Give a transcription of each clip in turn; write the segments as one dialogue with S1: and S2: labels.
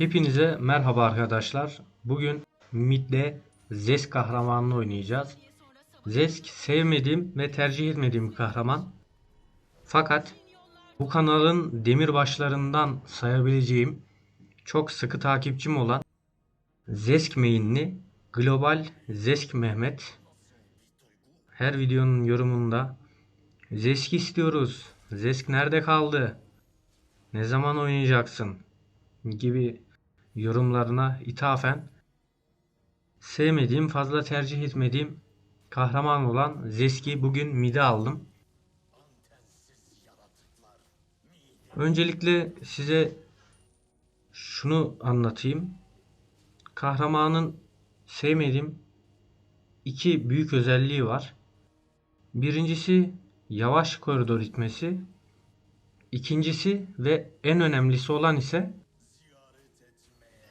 S1: Hepinize merhaba arkadaşlar. Bugün Mid'de Zesk kahramanını oynayacağız. Zesk sevmediğim ve tercih etmediğim bir kahraman. Fakat bu kanalın demirbaşlarından sayabileceğim çok sıkı takipçim olan Zesk main'li Global Zesk Mehmet her videonun yorumunda Zesk istiyoruz. Zesk nerede kaldı? Ne zaman oynayacaksın? gibi yorumlarına ithafen sevmediğim, fazla tercih etmediğim kahraman olan Zeski bugün mide aldım. Öncelikle size şunu anlatayım. Kahramanın sevmediğim iki büyük özelliği var. Birincisi yavaş koridor itmesi. İkincisi ve en önemlisi olan ise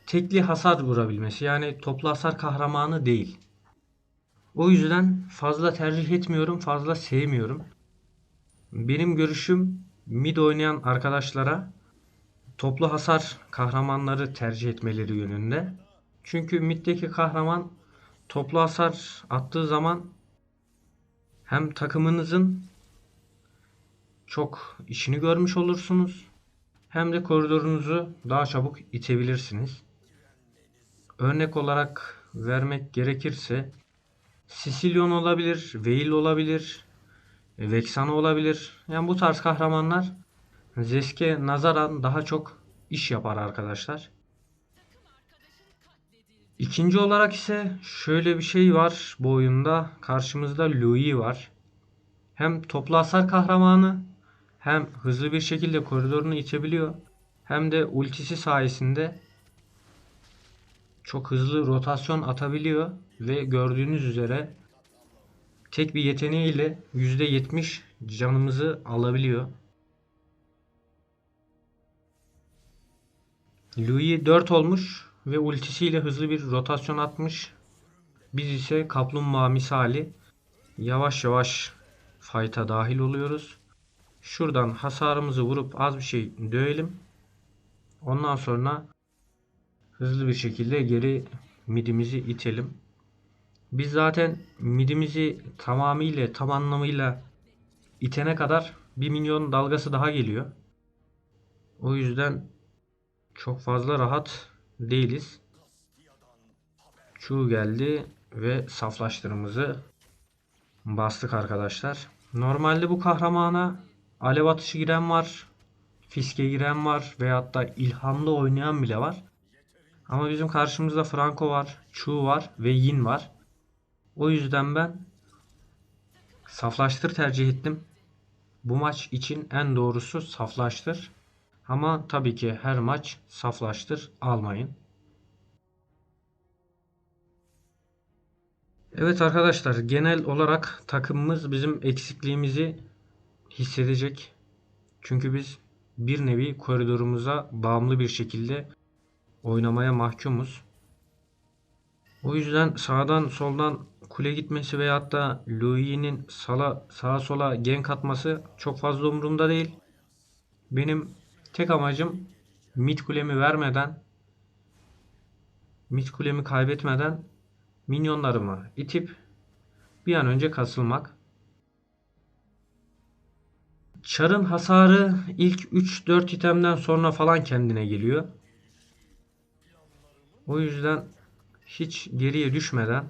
S1: tekli hasar vurabilmesi. Yani toplu hasar kahramanı değil. O yüzden fazla tercih etmiyorum, fazla sevmiyorum. Benim görüşüm mid oynayan arkadaşlara toplu hasar kahramanları tercih etmeleri yönünde. Çünkü middeki kahraman toplu hasar attığı zaman hem takımınızın çok işini görmüş olursunuz hem de koridorunuzu daha çabuk itebilirsiniz. Örnek olarak vermek gerekirse Sicilion olabilir, Veil olabilir, Vexana olabilir. Yani bu tarz kahramanlar Zesk'e nazaran daha çok iş yapar arkadaşlar. İkinci olarak ise şöyle bir şey var bu oyunda. Karşımızda Louis var. Hem toplu hasar kahramanı hem hızlı bir şekilde koridorunu itebiliyor. Hem de ultisi sayesinde çok hızlı rotasyon atabiliyor ve gördüğünüz üzere tek bir yeteneğiyle %70 canımızı alabiliyor. Louis 4 olmuş ve ultisiyle hızlı bir rotasyon atmış. Biz ise kaplumbağa misali yavaş yavaş fight'a dahil oluyoruz. Şuradan hasarımızı vurup az bir şey dövelim. Ondan sonra hızlı bir şekilde geri midimizi itelim. Biz zaten midimizi tamamıyla tam anlamıyla itene kadar 1 milyon dalgası daha geliyor. O yüzden çok fazla rahat değiliz. Çuğ geldi ve saflaştırımızı bastık arkadaşlar. Normalde bu kahramana alev atışı giren var. Fiske giren var veyahut da ilhamlı oynayan bile var. Ama bizim karşımızda Franco var, Chu var ve Yin var. O yüzden ben saflaştır tercih ettim. Bu maç için en doğrusu saflaştır. Ama tabii ki her maç saflaştır almayın. Evet arkadaşlar genel olarak takımımız bizim eksikliğimizi hissedecek. Çünkü biz bir nevi koridorumuza bağımlı bir şekilde oynamaya mahkumuz. O yüzden sağdan soldan kule gitmesi veyahut da Louis'nin sala, sağa sola gank atması çok fazla umurumda değil. Benim tek amacım mid kulemi vermeden mid kulemi kaybetmeden minyonlarımı itip bir an önce kasılmak. Çarın hasarı ilk 3-4 itemden sonra falan kendine geliyor. O yüzden hiç geriye düşmeden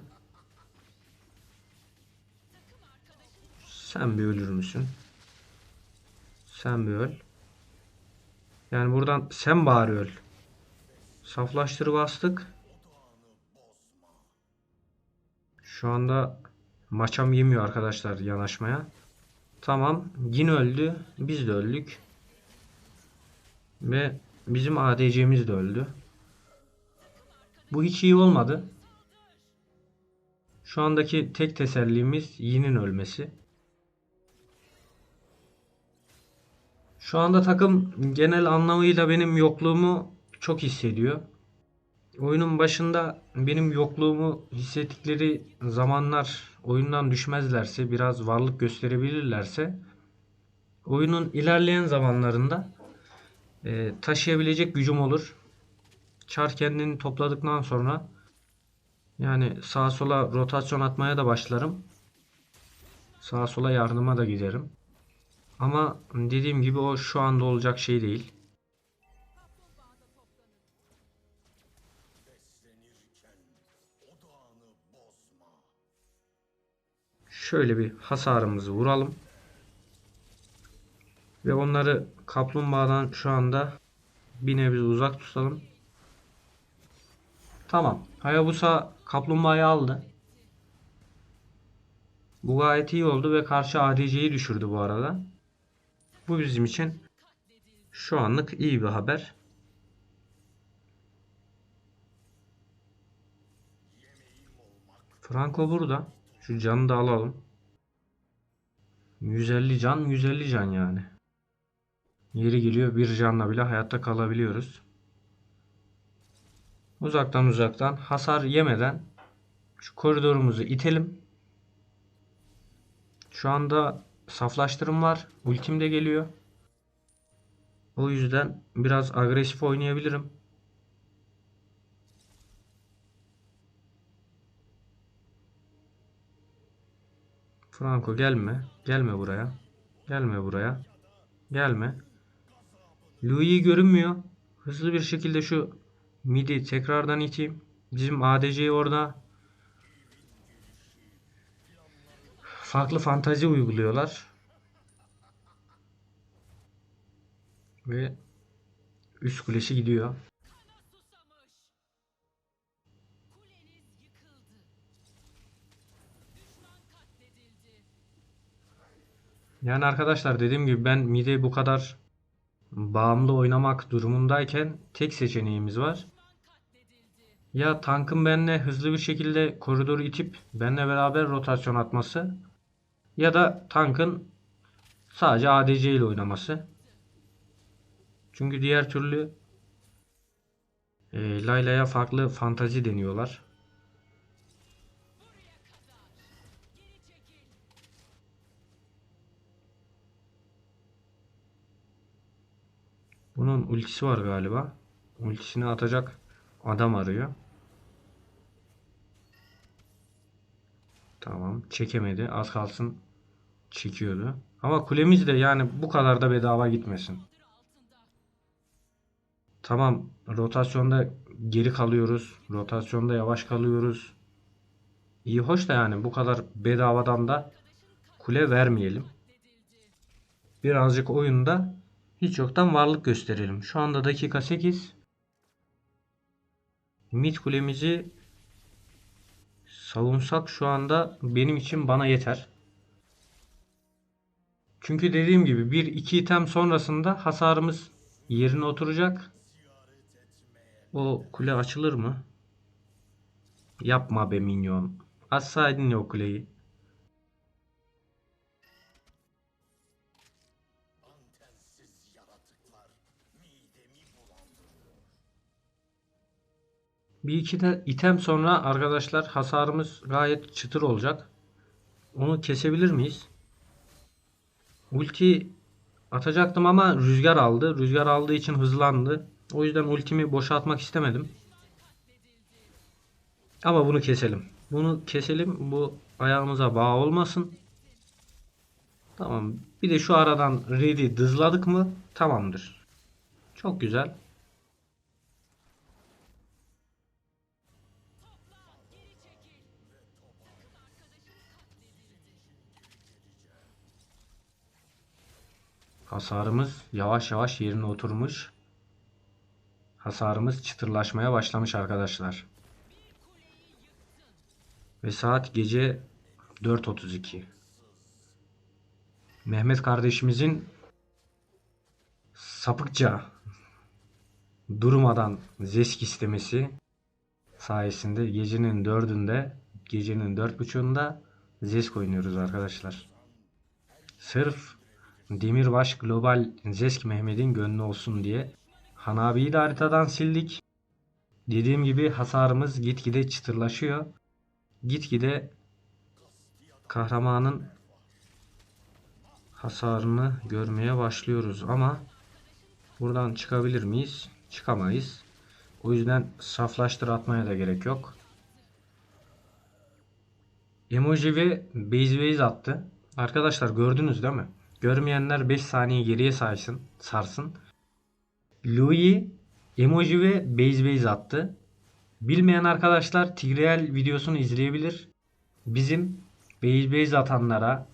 S1: sen bir ölür müsün? Sen bir öl. Yani buradan sen bari öl. Saflaştır bastık. Şu anda maçam yemiyor arkadaşlar yanaşmaya. Tamam. Yine öldü. Biz de öldük. Ve bizim ADC'miz de öldü. Bu hiç iyi olmadı. Şu andaki tek tesellimiz Yin'in ölmesi. Şu anda takım genel anlamıyla benim yokluğumu çok hissediyor. Oyunun başında benim yokluğumu hissettikleri zamanlar oyundan düşmezlerse, biraz varlık gösterebilirlerse oyunun ilerleyen zamanlarında e, taşıyabilecek gücüm olur. Çar kendini topladıktan sonra yani sağa sola rotasyon atmaya da başlarım. Sağa sola yardıma da giderim. Ama dediğim gibi o şu anda olacak şey değil. Şöyle bir hasarımızı vuralım. Ve onları kaplumbağadan şu anda bir nebze uzak tutalım. Tamam. Hayabusa kaplumbağayı aldı. Bu gayet iyi oldu ve karşı ADC'yi düşürdü bu arada. Bu bizim için şu anlık iyi bir haber. Franco burada. Şu canı da alalım. 150 can, 150 can yani. Yeri geliyor bir canla bile hayatta kalabiliyoruz. Uzaktan uzaktan hasar yemeden şu koridorumuzu itelim. Şu anda saflaştırım var. Ultim de geliyor. O yüzden biraz agresif oynayabilirim. Franco gelme. Gelme buraya. Gelme buraya. Gelme. Louis görünmüyor. Hızlı bir şekilde şu midi tekrardan iteyim. Bizim ADC'yi orada farklı fantazi uyguluyorlar. Ve üst kulesi gidiyor. Yani arkadaşlar dediğim gibi ben midi bu kadar bağımlı oynamak durumundayken tek seçeneğimiz var. Ya tankın benimle hızlı bir şekilde koridoru itip benimle beraber rotasyon atması ya da tankın sadece ADC ile oynaması. Çünkü diğer türlü e, Layla'ya farklı fantazi deniyorlar. Bunun ultisi var galiba. Ultisini atacak adam arıyor. Tamam. Çekemedi. Az kalsın çekiyordu. Ama kulemiz de yani bu kadar da bedava gitmesin. Tamam. Rotasyonda geri kalıyoruz. Rotasyonda yavaş kalıyoruz. İyi hoş da yani bu kadar bedavadan da kule vermeyelim. Birazcık oyunda hiç yoktan varlık gösterelim. Şu anda dakika 8. Mid kulemizi savunsak şu anda benim için bana yeter. Çünkü dediğim gibi 1-2 item sonrasında hasarımız yerine oturacak. O kule açılır mı? Yapma be minyon. Açsaydın ya o kuleyi. Bir iki de item sonra arkadaşlar hasarımız gayet çıtır olacak. Onu kesebilir miyiz? Ulti atacaktım ama rüzgar aldı. Rüzgar aldığı için hızlandı. O yüzden ultimi boşaltmak istemedim. Ama bunu keselim. Bunu keselim. Bu ayağımıza bağ olmasın. Tamam. Bir de şu aradan ready dızladık mı tamamdır. Çok güzel. Hasarımız yavaş yavaş yerine oturmuş. Hasarımız çıtırlaşmaya başlamış arkadaşlar. Ve saat gece 4.32. Mehmet kardeşimizin sapıkça durmadan zesk istemesi sayesinde gecenin dördünde gecenin dört buçuğunda zesk oynuyoruz arkadaşlar. Sırf Demirbaş Global Zesk Mehmet'in gönlü olsun diye. Hanabi'yi de haritadan sildik. Dediğim gibi hasarımız gitgide çıtırlaşıyor. Gitgide kahramanın hasarını görmeye başlıyoruz ama buradan çıkabilir miyiz? Çıkamayız. O yüzden saflaştır atmaya da gerek yok. Emoji ve base base attı. Arkadaşlar gördünüz değil mi? Görmeyenler 5 saniye geriye saysın, sarsın. Louis emoji ve base base attı. Bilmeyen arkadaşlar Tigreal videosunu izleyebilir. Bizim base base atanlara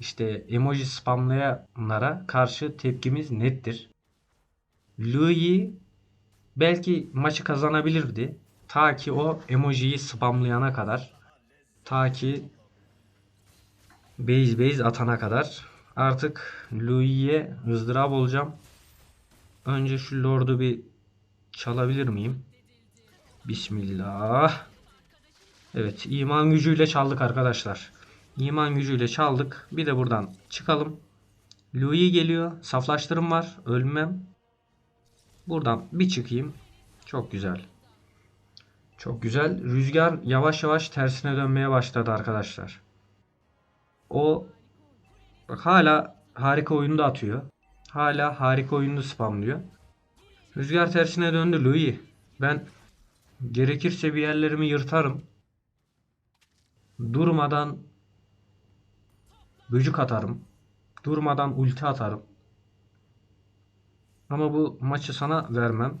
S1: işte emoji spamlayanlara karşı tepkimiz nettir. Louis belki maçı kazanabilirdi. Ta ki o emojiyi spamlayana kadar. Ta ki base base atana kadar. Artık Louis'e ızdırap olacağım. Önce şu Lord'u bir çalabilir miyim? Bismillah. Evet iman gücüyle çaldık arkadaşlar. İman gücüyle çaldık. Bir de buradan çıkalım. Louis geliyor. Saflaştırım var. Ölmem. Buradan bir çıkayım. Çok güzel. Çok güzel. Rüzgar yavaş yavaş tersine dönmeye başladı arkadaşlar. O bak hala harika oyunda atıyor. Hala harika oyunda spamlıyor. Rüzgar tersine döndü Louis. Ben gerekirse bir yerlerimi yırtarım. Durmadan böcük atarım. Durmadan ulti atarım. Ama bu maçı sana vermem.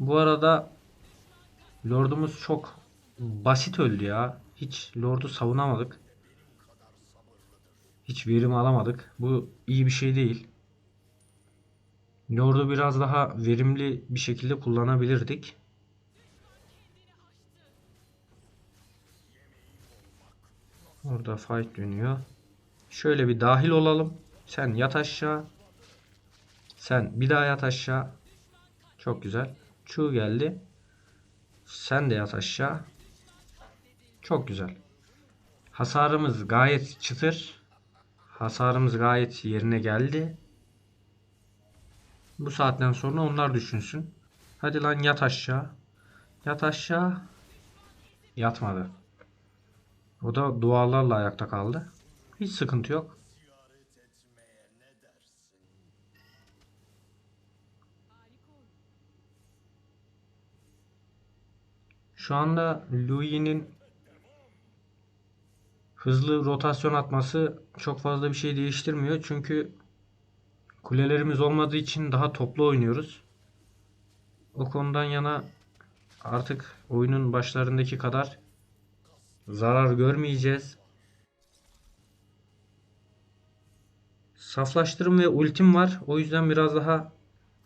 S1: Bu arada Lord'umuz çok basit öldü ya. Hiç Lord'u savunamadık. Hiç verim alamadık. Bu iyi bir şey değil. Lord'u biraz daha verimli bir şekilde kullanabilirdik. Orada fight dönüyor. Şöyle bir dahil olalım. Sen yat aşağı. Sen bir daha yat aşağı. Çok güzel. Chu geldi. Sen de yat aşağı. Çok güzel. Hasarımız gayet çıtır. Hasarımız gayet yerine geldi. Bu saatten sonra onlar düşünsün. Hadi lan yat aşağı. Yat aşağı. Yatmadı. O da dualarla ayakta kaldı. Hiç sıkıntı yok. Şu anda Louis'nin hızlı rotasyon atması çok fazla bir şey değiştirmiyor. Çünkü kulelerimiz olmadığı için daha toplu oynuyoruz. O konudan yana artık oyunun başlarındaki kadar zarar görmeyeceğiz. Saflaştırım ve ultim var. O yüzden biraz daha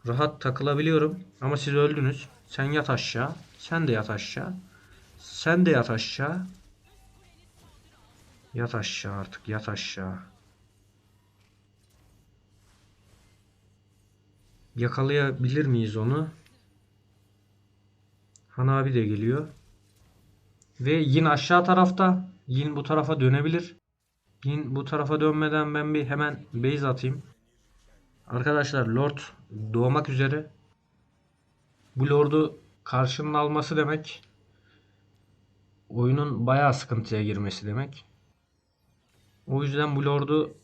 S1: rahat takılabiliyorum. Ama siz öldünüz. Sen yat aşağı. Sen de yat aşağı. Sen de yat aşağı. Yat aşağı artık. Yat aşağı. Yakalayabilir miyiz onu? Han abi de geliyor. Ve Yin aşağı tarafta. Yin bu tarafa dönebilir. Yin bu tarafa dönmeden ben bir hemen base atayım. Arkadaşlar Lord doğmak üzere. Bu Lord'u karşının alması demek oyunun bayağı sıkıntıya girmesi demek. O yüzden bu Lord'u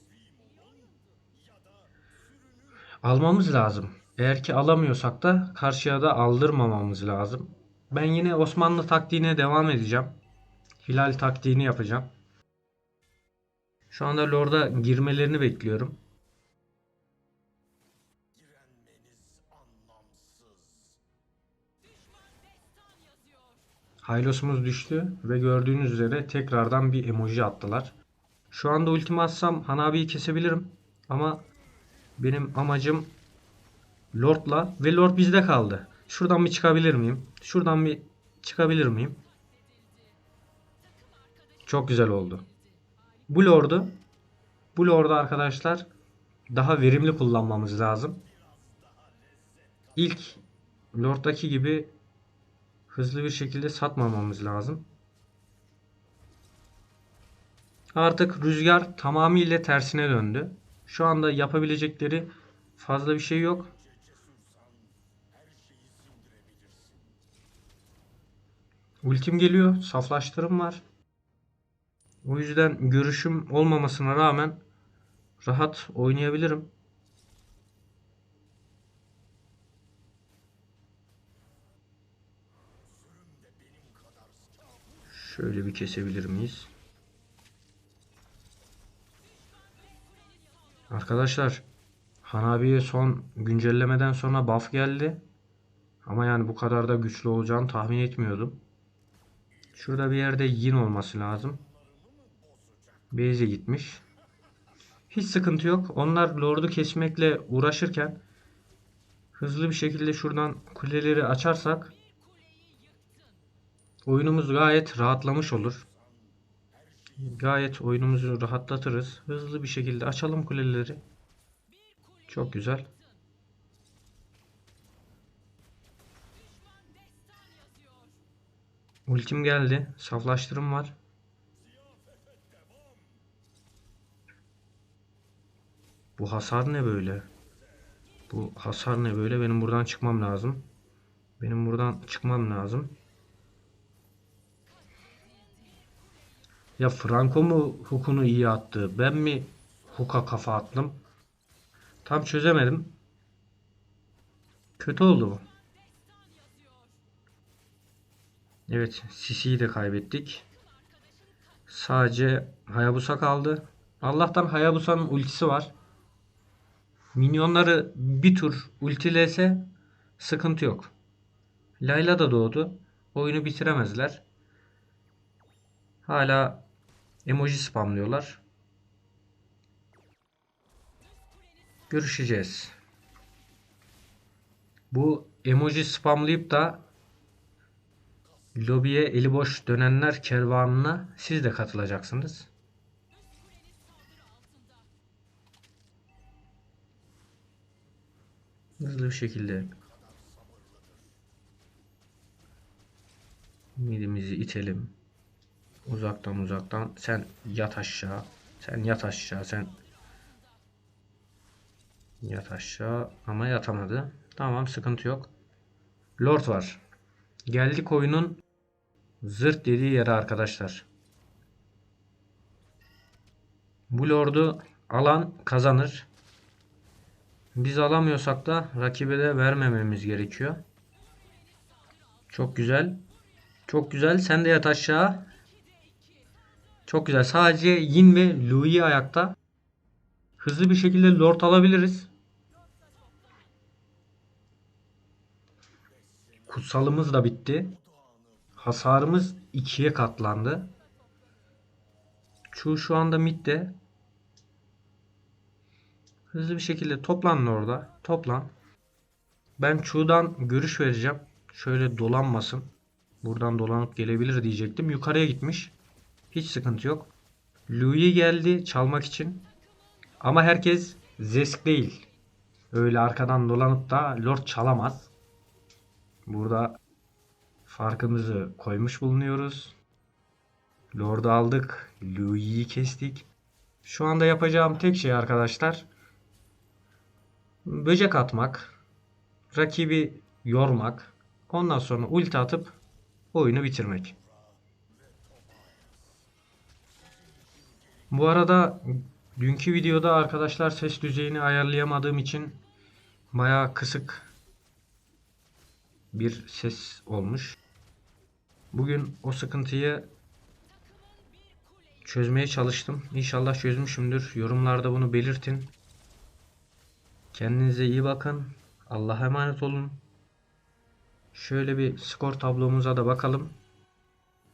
S1: almamız lazım. Eğer ki alamıyorsak da karşıya da aldırmamamız lazım. Ben yine Osmanlı taktiğine devam edeceğim. Hilal taktiğini yapacağım. Şu anda Lord'a girmelerini bekliyorum. Haylos'umuz düştü ve gördüğünüz üzere tekrardan bir emoji attılar. Şu anda ultimi atsam Hanabi'yi kesebilirim. Ama benim amacım Lord'la ve Lord bizde kaldı. Şuradan bir çıkabilir miyim? Şuradan bir çıkabilir miyim? Çok güzel oldu. Bu Lord'u bu Lord'u arkadaşlar daha verimli kullanmamız lazım. İlk Lord'daki gibi hızlı bir şekilde satmamamız lazım. Artık rüzgar tamamıyla tersine döndü. Şu anda yapabilecekleri fazla bir şey yok. Ultim geliyor. Saflaştırım var. O yüzden görüşüm olmamasına rağmen rahat oynayabilirim. Şöyle bir kesebilir miyiz? Arkadaşlar Hanabi'ye son güncellemeden sonra buff geldi. Ama yani bu kadar da güçlü olacağını tahmin etmiyordum. Şurada bir yerde yin olması lazım. Base'e gitmiş. Hiç sıkıntı yok. Onlar Lord'u kesmekle uğraşırken hızlı bir şekilde şuradan kuleleri açarsak oyunumuz gayet rahatlamış olur. Gayet oyunumuzu rahatlatırız. Hızlı bir şekilde açalım kuleleri. Çok güzel. Ultim geldi. Saflaştırım var. Bu hasar ne böyle? Bu hasar ne böyle? Benim buradan çıkmam lazım. Benim buradan çıkmam lazım. Ya Franco mu hukunu iyi attı? Ben mi huka kafa attım? Tam çözemedim. Kötü oldu bu. Evet, Sisi'yi de kaybettik. Sadece Hayabusa kaldı. Allah'tan Hayabusa'nın ultisi var. Minyonları bir tur ultilese sıkıntı yok. Layla da doğdu. Oyunu bitiremezler. Hala emoji spamlıyorlar. Görüşeceğiz. Bu emoji spamlayıp da lobiye eli boş dönenler kervanına siz de katılacaksınız. Hızlı bir şekilde midimizi itelim. Uzaktan uzaktan sen yat aşağı. Sen yat aşağı. Sen yat aşağı ama yatamadı. Tamam sıkıntı yok. Lord var. Geldik oyunun zırt dediği yere arkadaşlar. Bu Lord'u alan kazanır. Biz alamıyorsak da rakibe de vermememiz gerekiyor. Çok güzel. Çok güzel. Sen de yat aşağı. Çok güzel. Sadece Yin ve Louis ayakta. Hızlı bir şekilde Lord alabiliriz. Kutsalımız da bitti. Hasarımız ikiye katlandı. Chu şu anda midde. Hızlı bir şekilde toplanın orada. Toplan. Ben Chu'dan görüş vereceğim. Şöyle dolanmasın. Buradan dolanıp gelebilir diyecektim. Yukarıya gitmiş. Hiç sıkıntı yok. Louis geldi çalmak için. Ama herkes Zesk değil. Öyle arkadan dolanıp da Lord çalamaz. Burada farkımızı koymuş bulunuyoruz. Lord'u aldık. Louis'i kestik. Şu anda yapacağım tek şey arkadaşlar böcek atmak, rakibi yormak, ondan sonra ulti atıp oyunu bitirmek. Bu arada dünkü videoda arkadaşlar ses düzeyini ayarlayamadığım için bayağı kısık bir ses olmuş. Bugün o sıkıntıyı çözmeye çalıştım. İnşallah çözmüşümdür. Yorumlarda bunu belirtin. Kendinize iyi bakın. Allah'a emanet olun. Şöyle bir skor tablomuza da bakalım.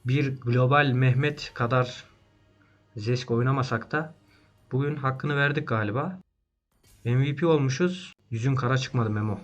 S1: Bir global Mehmet kadar Zesk oynamasak da bugün hakkını verdik galiba. MVP olmuşuz. Yüzün kara çıkmadı Memo.